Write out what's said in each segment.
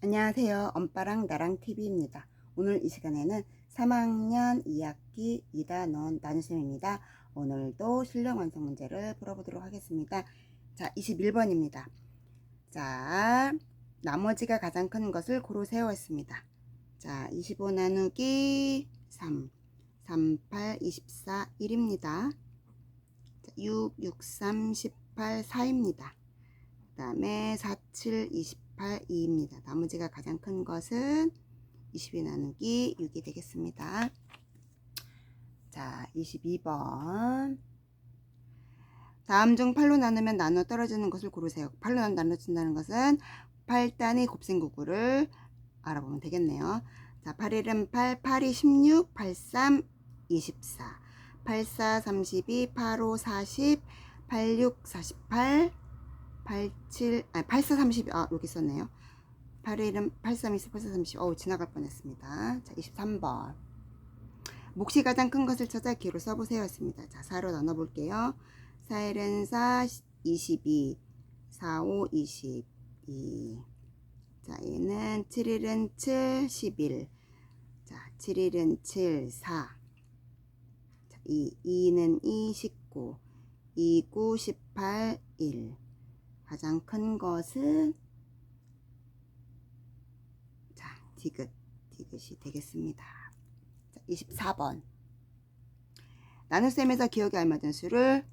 안녕하세요. 엄빠랑 나랑 TV입니다. 오늘 이 시간에는 3학년 2학기 2단원 나누셈입니다. 오늘도 실력 완성 문제를 풀어보도록 하겠습니다. 자, 21번입니다. 자, 나머지가 가장 큰 것을 고루 세웠습니다. 자, 25 나누기 3, 3, 8, 24, 1입니다. 6, 6, 3, 18, 4입니다. 그 다음에 4, 7, 28, 2입니다. 나머지가 가장 큰 것은 22 나누기 6이 되겠습니다. 자, 22번. 다음 중 8로 나누면 나눠 떨어지는 것을 고르세요. 8로 나눠진다는 것은 8단위 곱셈구구를 알아보면 되겠네요. 자, 8, 1은 8, 8이 16, 8, 3, 24, 8, 4, 32, 8, 5, 40, 8, 6, 48, 8, 7, 아니, 8, 4, 30, 아, 여기 있었네요. 8, 1은 8, 3, 20, 8, 4, 30, 어우, 지나갈 뻔했습니다. 자, 23번. 몫이 가장 큰 것을 찾아 기로 써보세요. 했습니다. 자, 4로 나눠볼게요. 4, 1은 4, 22, 4, 5, 22. 자, 얘는 7, 1은 7, 11. 자, 7, 1은 7, 4. 자, 2, 2는 2, 19. 2, 9, 18, 1. 가장 큰 것은 자, 디귿, 디귿이 되겠습니다. 자, 24번. 나눗셈에서 기억에 알맞은 수를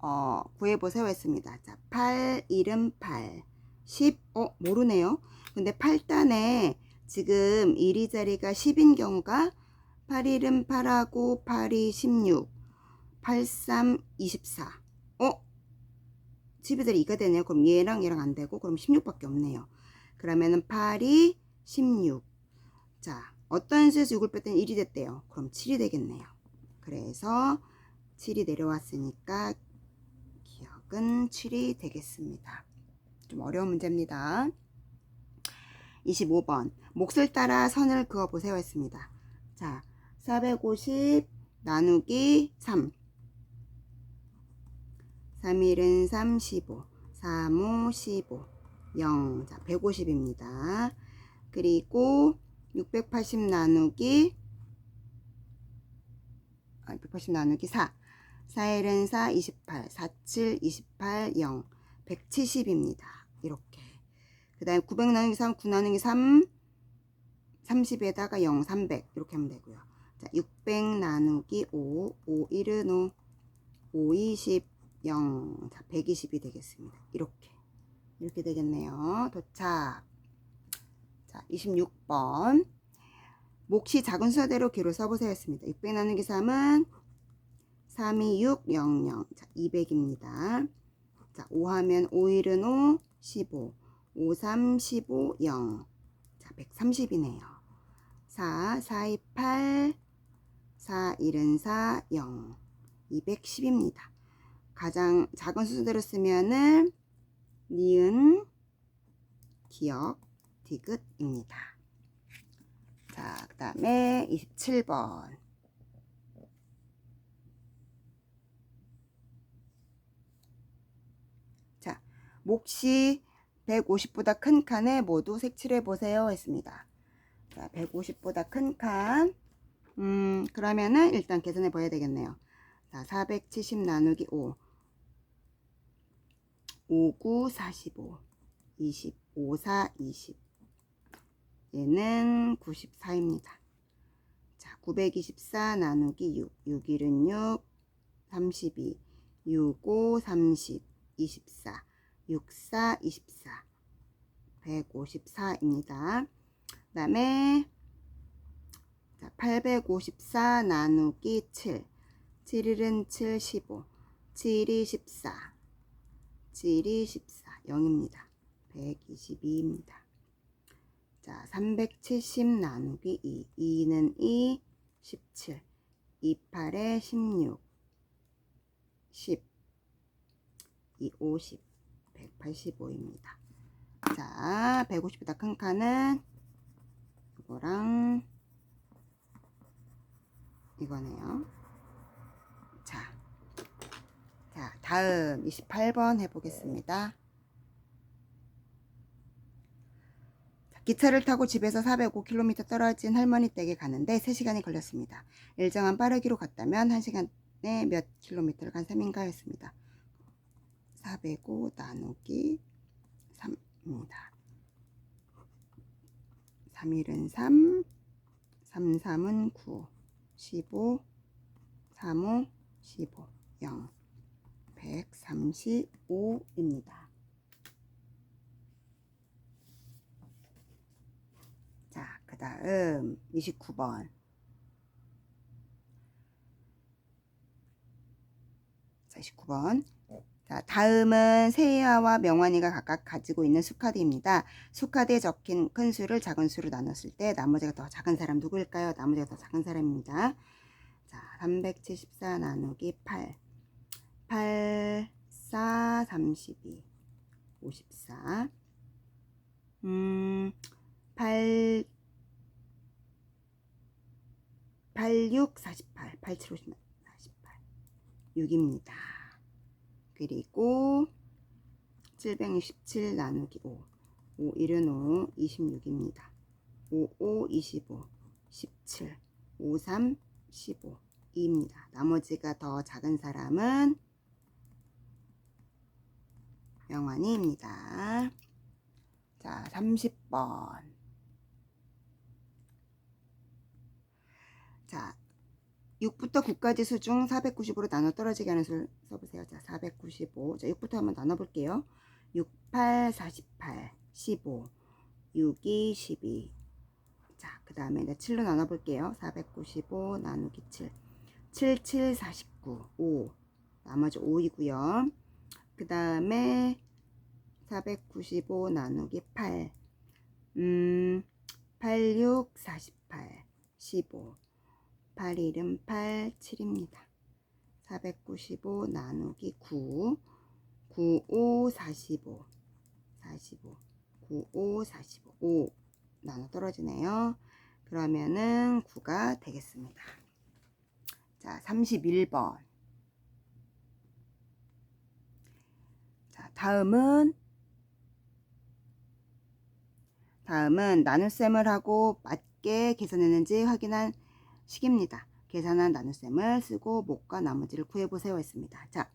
어, 구해보세요 했습니다. 자, 8, 1은 8, 10, 어, 모르네요. 근데 8단에 지금 1이 자리가 10인 경우가 8, 1은 8하고 8이 16, 8, 3, 24. 어? 10이 자리 2가 되네요. 그럼 얘랑 얘랑 안 되고, 그럼 16밖에 없네요. 그러면은 8이 16. 자, 어떤 수에서 6을 뺐더니 1이 됐대요. 그럼 7이 되겠네요. 그래서 7이 내려왔으니까 기억은 7이 되겠습니다. 좀 어려운 문제입니다. 25번. 몫을 따라 선을 그어보세요 했습니다. 자, 450 나누기 3. 3일은 35. 3, 5, 15. 0. 자, 150입니다. 그리고 680 나누기 아, 680 나누기 4. 4일은 4, 28. 4, 7, 28, 0. 170입니다. 이렇게. 그 다음에 900 나누기 3, 9 나누기 3, 30에다가 0, 300. 이렇게 하면 되고요. 자, 600 나누기 5, 5, 1은 5, 5, 20, 0. 자, 120이 되겠습니다. 이렇게. 이렇게 되겠네요. 도착. 자, 26번. 몫이 작은 수대로 기로 써보세요 했습니다. 600 나누기 3은 3, 2, 6, 0, 0. 자, 200입니다. 자, 5 하면 5, 1은 5, 15. 5, 3, 15, 0. 자, 130이네요. 4, 4, 2, 8. 4, 1은 4, 0. 210입니다. 가장 작은 수대로 쓰면은 니은, 기억, 디귿입니다. 자, 그 다음에 27번. 자, 몫이 150보다 큰 칸에 모두 색칠해 보세요 했습니다. 자, 150보다 큰 칸. 음, 그러면은 일단 계산해 봐야 되겠네요. 자, 470 나누기 5. 5, 9, 45. 20, 5, 4, 20. 얘는 94입니다. 자, 924 나누기 6. 6, 1은 6, 32. 6, 5, 30, 24. 6, 4, 24. 154입니다. 그 다음에 자, 854 나누기 7. 7일은 7, 15. 7이 14. 7이 14. 0입니다. 122입니다. 자, 370 나누기 2. 2는 2, 17. 28에 16. 10. 2, 50. 185입니다. 자, 150보다 큰 칸은 이거랑 이거네요. 자, 자, 다음 28번 해보겠습니다. 자, 기차를 타고 집에서 405km 떨어진 할머니 댁에 가는데 3시간이 걸렸습니다. 일정한 빠르기로 갔다면 1시간에 몇 킬로미터를 간 셈인가 했습니다. 405 나누기 3입니다. 3일은 3, 3, 3은 9, 15, 3, 5, 15, 0, 135입니다. 자, 그 다음 29번. 자, 29번. 자, 다음은 세아와 명환이가 각각 가지고 있는 수카드입니다. 수카드에 적힌 큰 수를 작은 수로 나눴을 때 나머지가 더 작은 사람 누구일까요? 나머지가 더 작은 사람입니다. 자, 374 나누기 8. 8, 4, 32. 54. 음, 8, 86, 48. 87, 50, 48. 6입니다. 그리고 767 나누기 5. 5, 1은 5, 26입니다. 5, 5, 25, 17, 5, 3, 15, 2입니다. 나머지가 더 작은 사람은 명환이입니다. 자, 30번. 자, 6부터 9까지 수 중 490으로 나눠 떨어지게 하는 수를 써보세요. 자, 495. 자, 6부터 한번 나눠볼게요. 6, 8, 48, 15, 6, 2, 12. 자, 그 다음에 7로 나눠볼게요. 495 나누기 7. 7, 7, 49, 5. 나머지 5이고요. 그 다음에 495 나누기 8. 음, 86, 48, 15. 8, 1은 8, 7입니다. 495 나누기 9. 9, 5, 45. 45. 9, 5, 45. 5 나눠 떨어지네요. 그러면은 9가 되겠습니다. 자, 31번. 자, 다음은 다음은 나눗셈을 하고 맞게 계산했는지 확인한 식입니다. 계산한 나눗셈을 쓰고 목과 나머지를 구해보세요 했습니다. 자,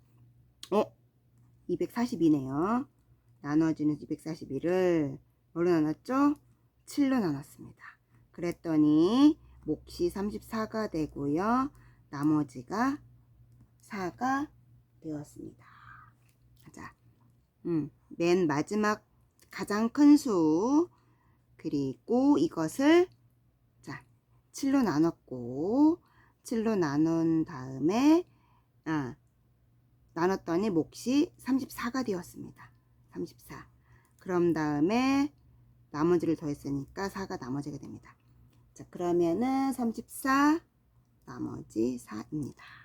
어? 242네요. 나눠지는 241을 뭐로 나눴죠? 7로 나눴습니다. 그랬더니 몫이 34가 되고요. 나머지가 4가 되었습니다. 자, 음, 맨 마지막 가장 큰 수, 그리고 이것을 자 7로 나눴고 7로 나눈 다음에 아, 나눴더니 몫이 34가 되었습니다. 34. 그럼 다음에 나머지를 더했으니까 4가 나머지가 됩니다. 자, 그러면은 34 나머지 4입니다.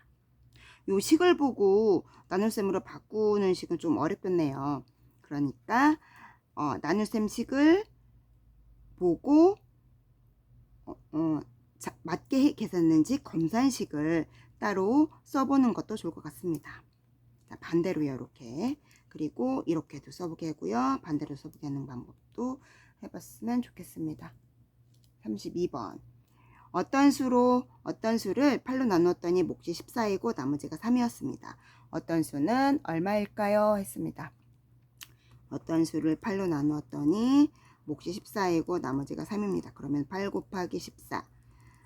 요 식을 보고 나눗셈으로 바꾸는 식은 좀 어렵겠네요. 그러니까 어, 나눗셈 식을 보고 어, 어, 자, 맞게 계산했는지 검산식을 따로 써보는 것도 좋을 것 같습니다. 자, 반대로요, 이렇게. 그리고 이렇게도 써보게 하고요. 반대로 써보게 하는 방법도 해봤으면 좋겠습니다. 32번. 어떤 수로 어떤 수를 8로 나누었더니 몫이 14이고 나머지가 3이었습니다. 어떤 수는 얼마일까요? 했습니다. 어떤 수를 8로 나누었더니 몫이 14이고 나머지가 3입니다. 그러면 8 곱하기 14.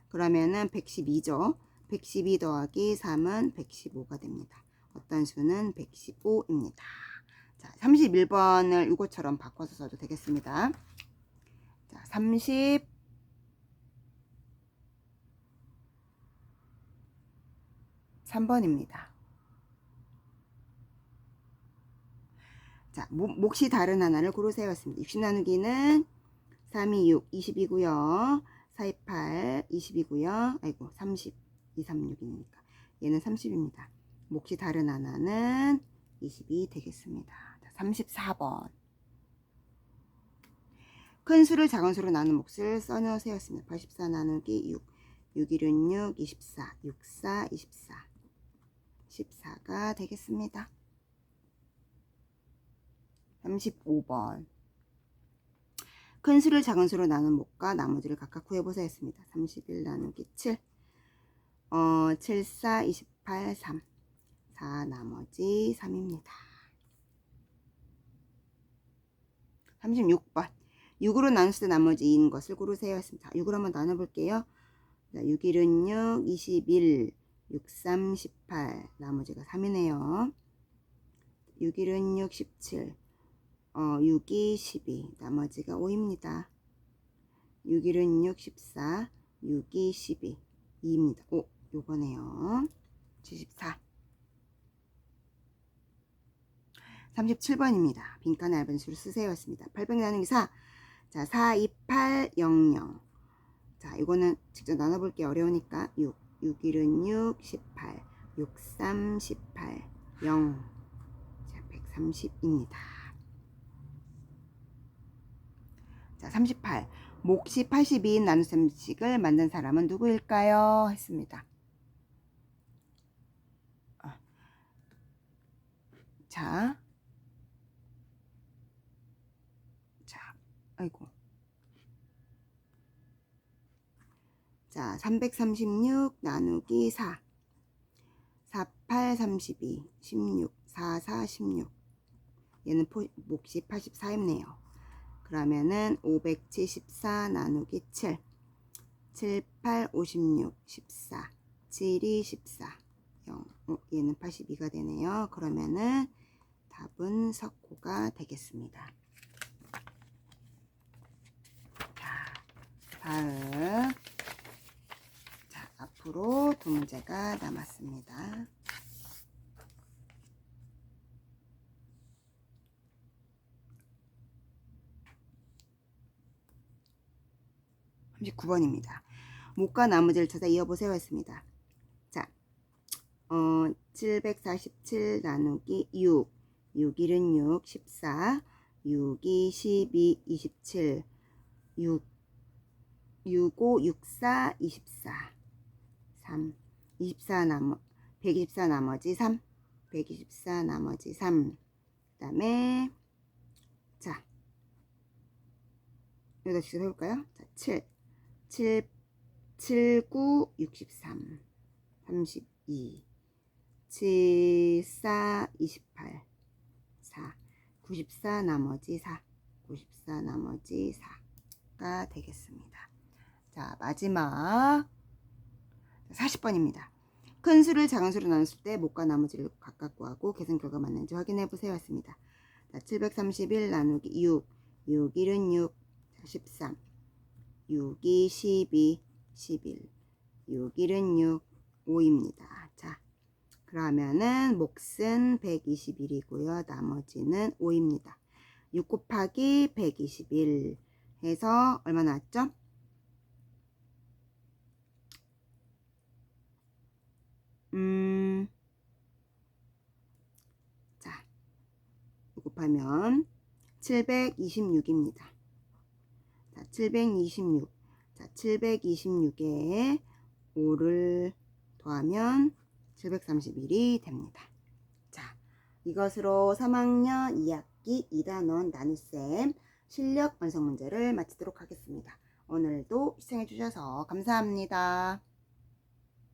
그러면은 112죠. 112 더하기 3은 115가 됩니다. 어떤 수는 115입니다. 자, 31번을 이것처럼 바꿔서 써도 되겠습니다. 자, 30 3번입니다. 자, 목- 몫이 다른 하나를 고르세요. 였습니다. 60 나누기는 3, 2, 6, 20이고요. 4, 2, 8, 20이고요. 아이고, 30, 2, 3, 6이니까. 얘는 30입니다. 몫이 다른 하나는 20이 되겠습니다. 자, 34번. 큰 수를 작은 수로 나눈 몫을 써넣으세요. 였습니다. 84 나누기 6. 6, 1은 6, 24. 6, 4, 24. 14가 되겠습니다. 35번. 큰 수를 작은 수로 나눈 목과 나머지를 각각 구해보세요 했습니다. 31 나누기 7. 어, 7, 4, 28, 3. 4 나머지 3입니다. 36번. 6으로 나눴을 때 나머지 2인 것을 고르세요 했습니다. 6으로 한번 나눠볼게요. 자, 6, 1은 6, 21, 6, 3, 18. 나머지가 3이네요. 6, 1은 6, 17. 어, 6이 12. 나머지가 5입니다. 6, 1은 6, 14. 6이 12. 2입니다. 오, 요거네요. 74. 37번입니다. 빈칸에 얇은 수를 쓰세요. 했습니다. 800 나누기 4. 자, 4, 2, 8, 0, 0. 자, 이거는 직접 나눠볼게 어려우니까 6. 6, 1은 6, 18. 6, 3, 18. 0. 자, 130입니다. 자, 38. 몫이 82인 나눗셈식을 만든 사람은 누구일까요? 했습니다. 아. 자, 자, 아이고. 자, 336 나누기 4. 4, 8, 32, 16, 4, 4, 16. 얘는 포, 몫이 84입네요. 그러면은 574 나누기 7. 7, 8, 56, 14. 7이 14. 0. 어, 얘는 82가 되네요. 그러면은 답은 석호가 되겠습니다. 자, 다음. 자, 앞으로 두 문제가 남았습니다. 39번입니다. 목과 나머지를 찾아 이어보세요 했습니다. 자, 어, 747 나누기 6, 6, 1은 6, 14, 6, 2, 12, 27, 6, 6, 5, 6, 4, 24, 3, 24 나머, 124 나머지 3, 124 나머지 3, 그 다음에, 자, 여기다 직접 해볼까요? 자, 7, 7, 7, 9, 63, 32, 7, 4, 28, 4, 94 나머지 4, 94 나머지 4가 되겠습니다. 자, 마지막 40번입니다. 큰 수를 작은 수로 나눴을 때 목과 나머지를 각각 구하고 계산 결과 맞는지 확인해 보세요 했습니다. 자, 731 나누기 6, 6, 1은 6, 13, 6, 2, 12, 11, 6, 1은 6, 5입니다. 자, 그러면은 몫은 121이고요. 나머지는 5입니다. 6 곱하기 121 해서 얼마 나왔죠? 음, 자, 6 곱하면 726입니다. 자, 726. 자, 726에 5를 더하면 731이 됩니다. 자, 이것으로 3학년 2학기 2단원 나눗셈 실력 완성 문제를 마치도록 하겠습니다. 오늘도 시청해 주셔서 감사합니다.